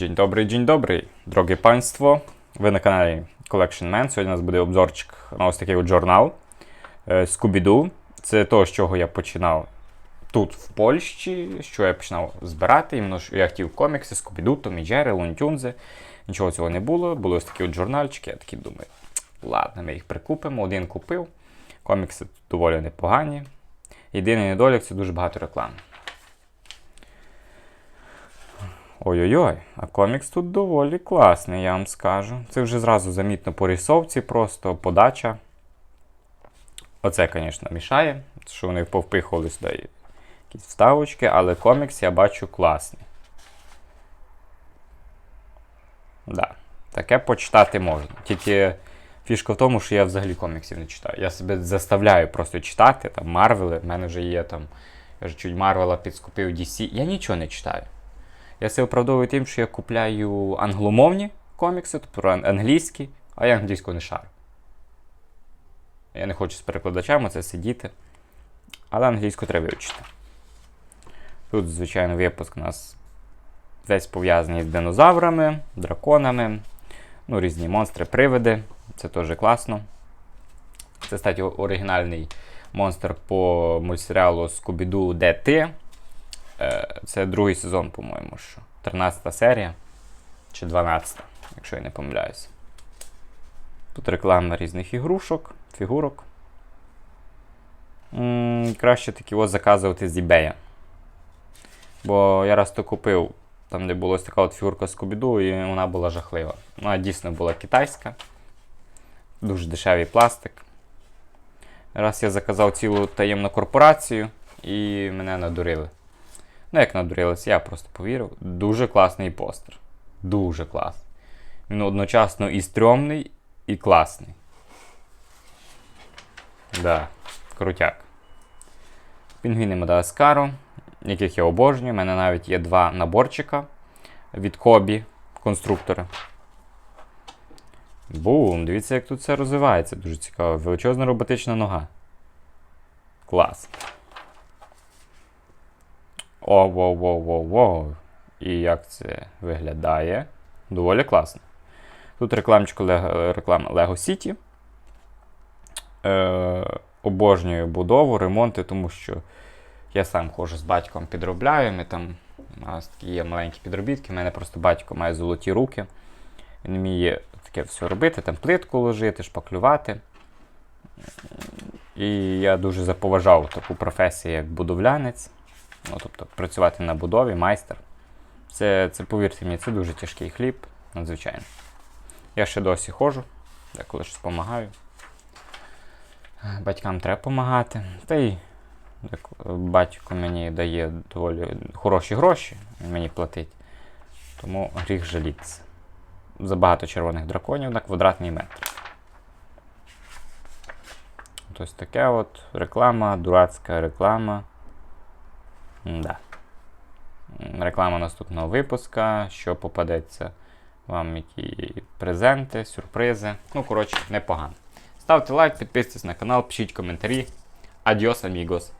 Dzień dobry, dzień dobry, дорогі панство. Ви на каналі Collection Man. Сьогодні у нас буде обзорчик на ось такий от журнал е, Scooby-Doo. Це то, з чого я починав тут, в Польщі, що я починав збирати. Іменно я хотів комікси, Scooby-Doo, Том і Джері, Лунтюнзи. Нічого цього не було. Були ось такі от журнальчики. Я такий думаю, ладно, ми їх прикупимо. Один купив. Комікси доволі непогані. Єдиний недолік це дуже багато реклами. Ой-ой-ой, а комікс тут доволі класний, я вам скажу. Це вже зразу замітно по рисовці, просто подача. Оце, звісно, мішає, що вони повпихували сюди якісь вставочки, але комікс я бачу класний. Да, таке почитати можна. Тільки фішка в тому, що я взагалі коміксів не читаю. Я себе заставляю просто читати, там Марвели, в мене вже є там. Я ж чуть Марвела підскупив DC. Я нічого не читаю. Я себе оправдовую тим, що я купляю англомовні комікси, тобто ан- англійські, а я англійську не шарю. Я не хочу з перекладачами це сидіти. Але англійську треба вивчити. Тут, звичайно, випуск у нас десь пов'язаний з динозаврами, драконами, ну, різні монстри, привиди. Це теж класно. Це, кстати, оригінальний монстр по мультсеріалу Scooby-Doo DT. Е, Це другий сезон, по-моєму, що. 13 серія. Чи 12, якщо я не помиляюся. Тут реклама різних ігрушок, фігурок. м краще такі ось заказувати з eBay. Бо я раз то купив, там, де була ось така от фігурка з Кубіду, і вона була жахлива. Вона дійсно була китайська. Дуже дешевий пластик. Раз я заказав цілу таємну корпорацію і мене надурили. Ну, як надурились, я просто повірив. Дуже класний постер. Дуже класний. Він одночасно і стрьомний, і класний. Да, крутяк. Пінгвіни Мадагаскару, яких я обожнюю. У мене навіть є два наборчика від Кобі, конструктора. Бум! Дивіться, як тут все розвивається. Дуже цікаво. Величезна роботична нога. Клас. О, воу, воу, воу, воу. І як це виглядає? Доволі класно. Тут рекламчика реклама Lego City. Е, обожнюю будову, ремонти, тому що я сам ходжу з батьком підробляю. Ми там, у нас такі є маленькі підробітки. У мене просто батько має золоті руки. Він вміє таке все робити, там плитку ложити, шпаклювати. І я дуже заповажав таку професію, як будовлянець. Ну, тобто працювати на будові, майстер. Це, це, повірте мені, це дуже тяжкий хліб, надзвичайно. Я ще досі ходжу, деколи щось допомагаю. Батькам треба допомагати. Та й батько мені дає доволі хороші гроші, мені платить. Тому гріх жалітися. Забагато червоних драконів на квадратний метр. Ось таке от реклама, дурацька реклама. Да. Реклама наступного випуска, що попадеться вам які презенти, сюрпризи. Ну, коротше, непогано. Ставте лайк, підписуйтесь на канал, пишіть коментарі. Адіос, амігос.